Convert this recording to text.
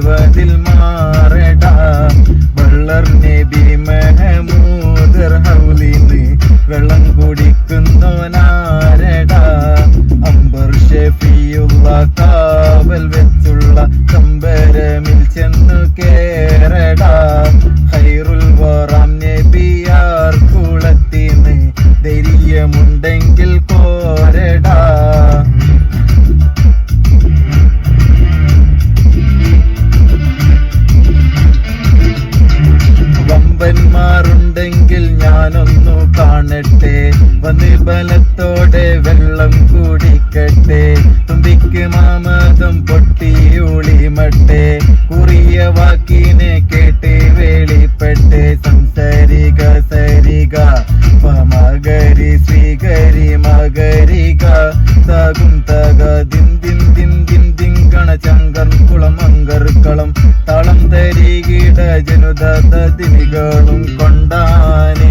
ജീവിതത്തിൽ മാറട. വെള്ളർ നബി മെഹമൂദർ ഹൗലിന്ന് വെള്ളം കുടിക്കുന്നോനാരട അമ്പർ ഷെഫിയുള്ള കാവൽ വെച്ചുള്ള സംബരമിൽ ചെന്നു കേറട. ഹൈറുൽ വറാം നബിയാർ കുളത്തിന് ധൈര്യമുണ്ടെങ്കിൽ കോരടാ കാണാറുണ്ടെങ്കിൽ ഞാനൊന്നു കാണട്ടെ. വന്ന് ബലത്തോടെ വെള്ളം കുടിക്കട്ടെ. തുമ്പിക്ക് മാമതം പൊട്ടി ഒളിമട്ടെ കുറിയ വാക്കിനെ കേട്ട് വെളിപ്പെട്ട്. സംസരിക സരിക മകരി ശ്രീകരി മകരിക. തകും തക ദിൻ ദിൻ ദിൻ ദിൻ ദിങ്കണ ചങ്കർ കുളം അങ്കർക്കളം തളം. തരികിട ജനുത ദിനികളും കൊണ്ടാനേ.